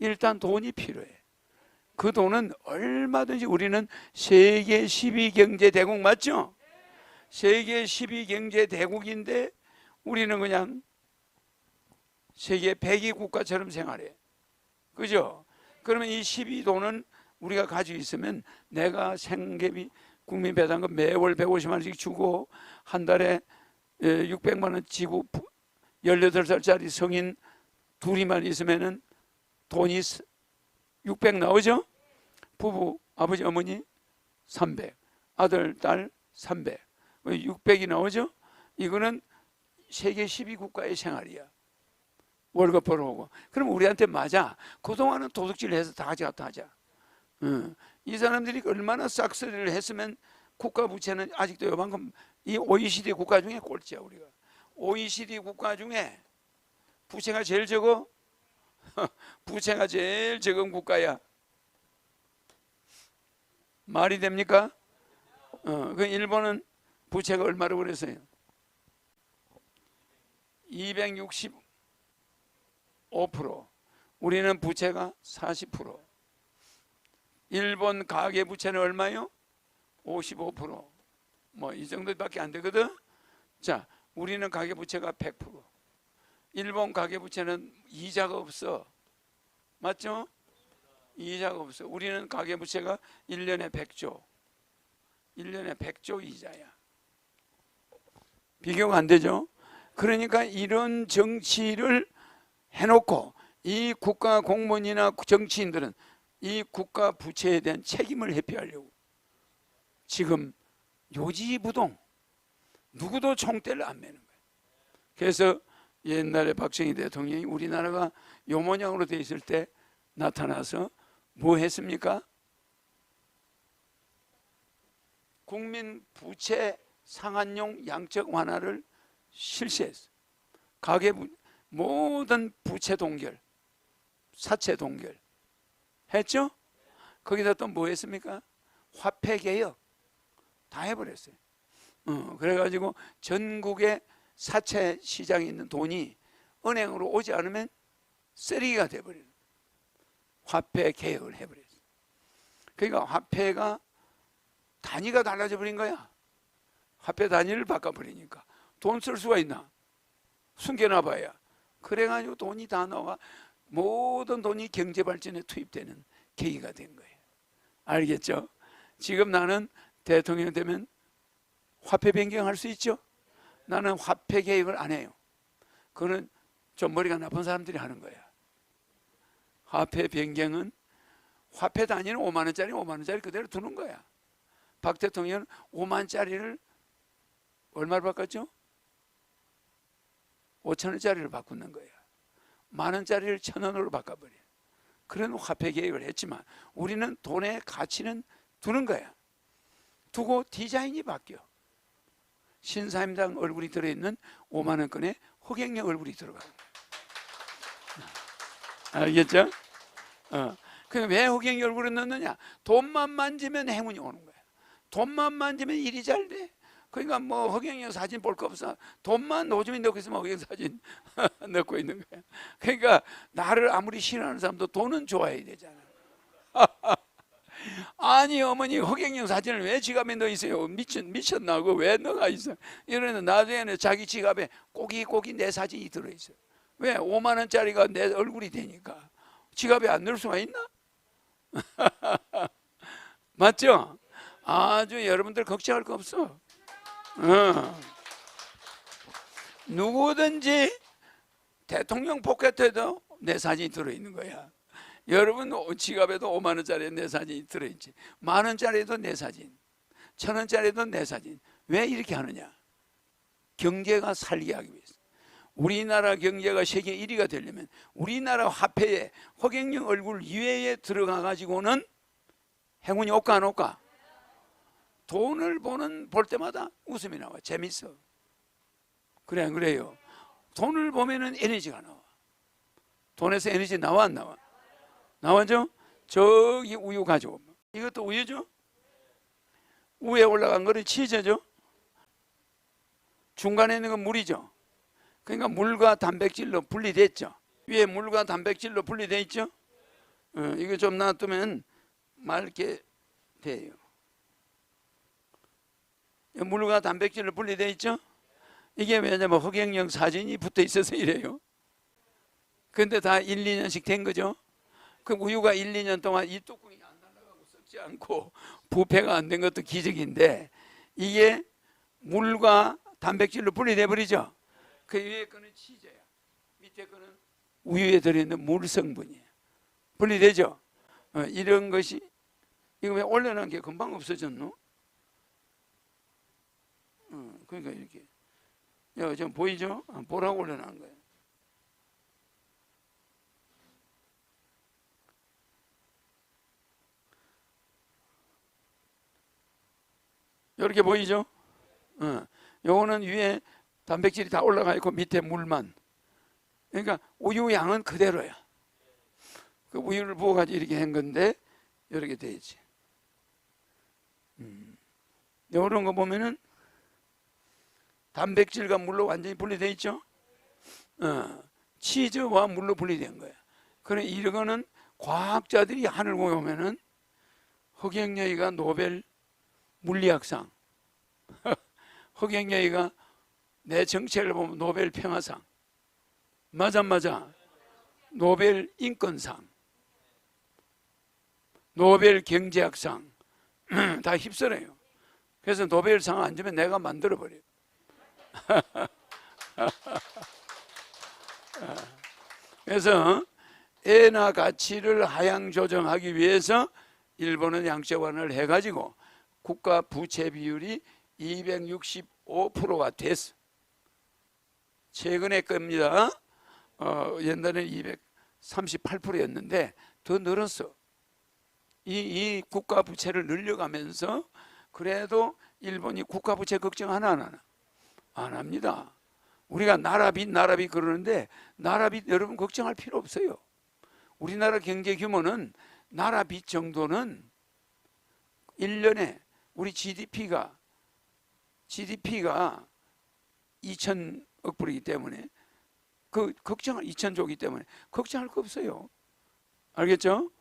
일단 돈이 필요해. 그 돈은 얼마든지 우리는 세계 12 경제 대국 맞죠? 세계 12 경제 대국인데 우리는 그냥 세계 100위 국가처럼 생활해. 그죠? 그러면 이 12돈은 우리가 가지고 있으면 내가 생계비 국민 배당금 매월 150만 원씩 주고 한 달에 600만 원 지고 18살짜리 성인 둘이만 있으면은 돈이 600 나오죠? 부부, 아버지, 어머니 300, 아들, 딸 300, 600이 나오죠? 이거는 세계 12국가의 생활이야. 월급 벌어오고. 그럼 우리한테 맞아. 그동안은 도둑질 해서 다 가져갔다 하자. 어. 이 사람들이 얼마나 싹쓸이를 했으면 국가 부채는 아직도 요만큼 이 OECD 국가 중에 꼴찌야 우리가. OECD 국가 중에 부채가 제일 적어? 부채가 제일 적은 국가야. 말이 됩니까? 어, 그 일본은 부채가 얼마로 그랬어요? 265%. 우리는 부채가 40%. 일본 가계 부채는 얼마요? 55%. 뭐 이 정도밖에 안 되거든. 자, 우리는 가계 부채가 100%. 일본 가계부채는 이자가 없어. 맞죠? 이자가 없어. 우리는 가계부채가 1년에 100조. 1년에 100조 이자야. 비교가 안 되죠? 그러니까 이런 정치를 해놓고 이 국가 공무원이나 정치인들은 이 국가 부채에 대한 책임을 회피하려고 지금 요지부동 누구도 총대를 안 매는 거예요. 그래서 옛날에 박정희 대통령이 우리나라가 요 모양으로 돼 있을 때 나타나서 뭐 했습니까? 국민 부채 상한용 양적 완화를 실시했어. 가계 부, 모든 부채 동결, 사채 동결 했죠? 거기다 또 뭐 했습니까? 화폐 개혁 다 해버렸어요. 어, 그래가지고 전국에 사채 시장에 있는 돈이 은행으로 오지 않으면 쓰레기가 돼버리는 화폐 개혁을 해버렸어요. 그러니까 화폐가 단위가 달라져 버린 거야. 화폐 단위를 바꿔버리니까 돈 쓸 수가 있나? 숨겨놔봐야. 그래가지고 돈이 다 나와 모든 돈이 경제 발전에 투입되는 계기가 된 거예요. 알겠죠? 지금 나는 대통령 되면 화폐 변경할 수 있죠? 나는 화폐 개혁을 안 해요. 그거는 좀 머리가 나쁜 사람들이 하는 거야. 화폐 변경은 화폐 단위는 5만 원짜리 5만 원짜리 그대로 두는 거야. 박 대통령은 5만 원짜리를 얼마로 바꿨죠? 5천 원짜리를 바꾸는 거야. 만 원짜리를 천 원으로 바꿔버려. 그런 화폐 개혁을 했지만 우리는 돈의 가치는 두는 거야. 두고 디자인이 바뀌어. 신사임당 얼굴이 들어있는 5만 원권에 허경영 얼굴이 들어가. 알겠죠? 어. 그왜 허경영 얼굴을 넣느냐? 돈만 만지면 행운이 오는 거야. 돈만 만지면 일이 잘 돼. 그러니까 뭐 허경영 사진 볼 거 없어. 돈만 노점이 넣고 있으면 허경영 사진 넣고 있는 거야. 그러니까 나를 아무리 싫어하는 사람도 돈은 좋아해야 되잖아. 아니 어머니 허경영 사진을 왜 지갑에 있어요? 미쳤 미쳤나? 그왜 넣어가 있어? 이러는 나중에는 자기 지갑에 꼬기꼬기 내 사진이 들어 있어. 왜 5만 원짜리가 내 얼굴이 되니까 지갑에 안 넣을 수가 있나? 맞죠? 아주 여러분들 걱정할 거 없어. 어. 누구든지 대통령 포켓에도 내 사진이 들어 있는 거야. 여러분 지갑에도 5만 원짜리 내 사진이 들어있지. 만 원짜리도 내 사진, 천 원짜리도 내 사진. 왜 이렇게 하느냐? 경제가 살게 하기 위해서. 우리나라 경제가 세계 1위가 되려면 우리나라 화폐에 허경영 얼굴 이외에 들어가 가지고는 행운이 올까 안 올까? 돈을 보는 볼 때마다 웃음이 나와 재밌어. 그래 안 그래요? 돈을 보면은 에너지가 나와. 돈에서 에너지 나와 안 나와? 나와죠? 저기 우유 가지고 이것도 우유죠? 위에 올라간 거는 치즈죠? 중간에 있는 건 물이죠? 그러니까 물과 단백질로 분리됐죠? 위에 물과 단백질로 분리돼 있죠? 어, 이거 좀 놔두면 맑게 돼요. 이 물과 단백질로 분리돼 있죠? 이게 왜냐면 허경영 사진이 붙어 있어서 이래요. 근데 다 1, 2년씩 된 거죠. 그 우유가 1, 2년 동안 이 뚜껑이 안 날아가고 썩지 않고 부패가 안 된 것도 기적인데 이게 물과 단백질로 분리돼 버리죠. 그 위에 거는 치즈야. 밑에 거는 우유에 들어있는 물 성분이에요. 분리되죠. 어, 이런 것이 이거 왜 올려놓은 게 금방 없어졌노? 어, 그러니까 이렇게 여기 좀 보이죠? 아, 보라고 올려놓은 거예요. 이렇게 보이죠? 어, 요거는 위에 단백질이 다 올라가 있고 밑에 물만. 그러니까 우유 양은 그대로야. 그 우유를 부어가지고 이렇게 한 건데 이렇게 돼 있지. 음. 이런 거 보면은 단백질과 물로 완전히 분리돼 있죠. 어, 치즈와 물로 분리된 거야. 그래 이거는 과학자들이 하늘 보에 오면은 허경영이가 노벨 물리학상, 허경영이가 내 정책을 보면 노벨 평화상, 맞아 맞아, 노벨 인권상, 노벨 경제학상 다 휩쓸어요. 그래서 노벨상 안 주면 내가 만들어 버려. 요 그래서 애나 가치를 하향 조정하기 위해서 일본은 양적 완화를 해가지고 국가 부채 비율이 265%가 됐어. 최근에 겁니다. 어, 옛날에 238%였는데 더 늘었어. 이, 이 국가 부채를 늘려가면서 그래도 일본이 국가 부채 걱정 하나 안 하나? 안 합니다. 우리가 나라빚 나라빚 그러는데 나라빚 여러분 걱정할 필요 없어요. 우리나라 경제 규모는 나라빚 정도는 1년에 우리 GDP가 GDP가 2천억 불이기 때문에 그 걱정할 2천조기 때문에 걱정할 거 없어요. 알겠죠?